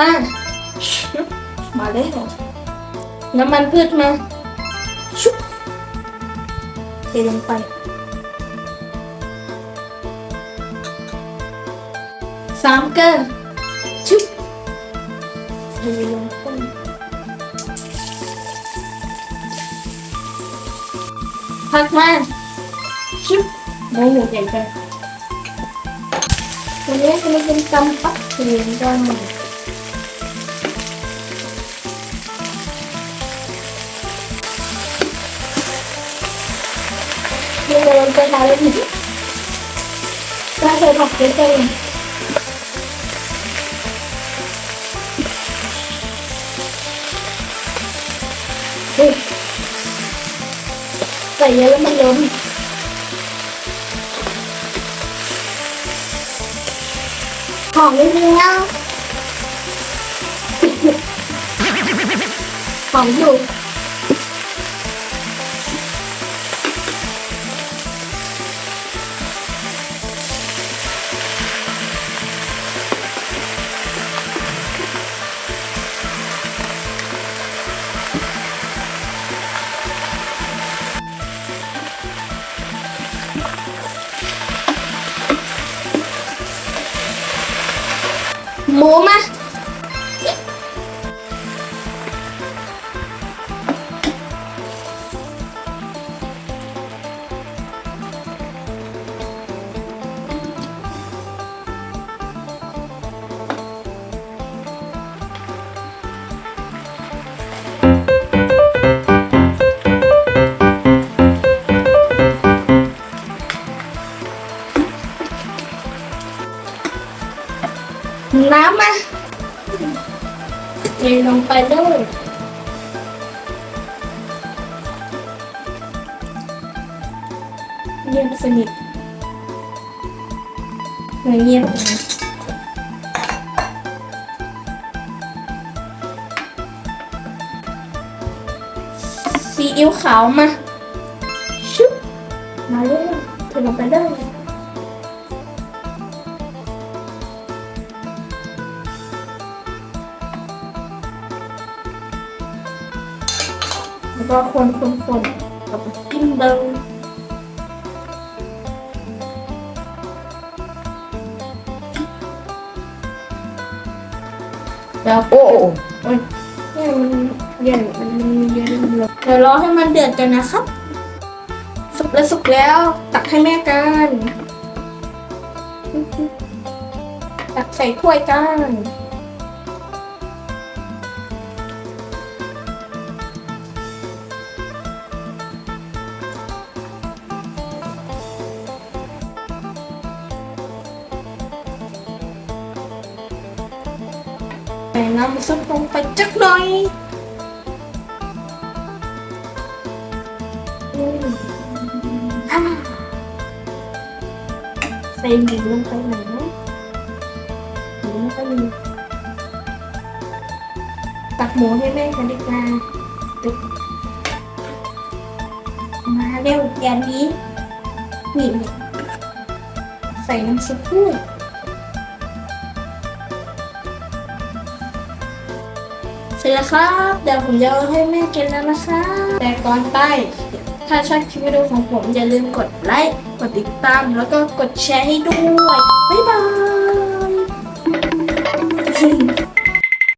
มาชุบมาแล้วน้ำมันพืชมาชุบเทลงไปสามเกลือชุบเทลงไปผักมาชุบหมูหมูใหญ่ไป วันนี้จะมาเป็นตำปักเทียนกันเดี๋ยวเร หอมนิดนึงนะหอมอยู่ ห น้ำมาเทลงไปเลยเงียบสนิทเงียบนะซีอิ๊วขาวมาชุบมาเลยเทลงไปเลย แล้วก็คนคนคนกับจิ้มเดิมแล้วโอ้โอ้เอ้ยเนี่ยมันเย็นมันเย็นเลยเดี๋ยวรอให้มันเดือดกันนะครับ สุกแล้วสุกแล้วตักให้แม่กันตักใส่ถ้วยกัน ใส่น้ำซุปลงไปจักหน่อยอ่าใส่หมูลงไปหน่อยนะหมูไม่ค่อยมีตักหมูให้แม่กันดีกว่าตึกมาเร็วอย่านี้นี่ใส่น้ำซุปด้วย สร็จแล้วครับ เดี๋ยวผมจะเอาให้แม่กินแล้วนะคะแต่ก่อนไป ถ้าชอบคลิปวิดีโอของผมอย่าลืมกดไลค์ กดติดตาม แล้วก็กดแชร์ให้ด้วย บ๊ายบาย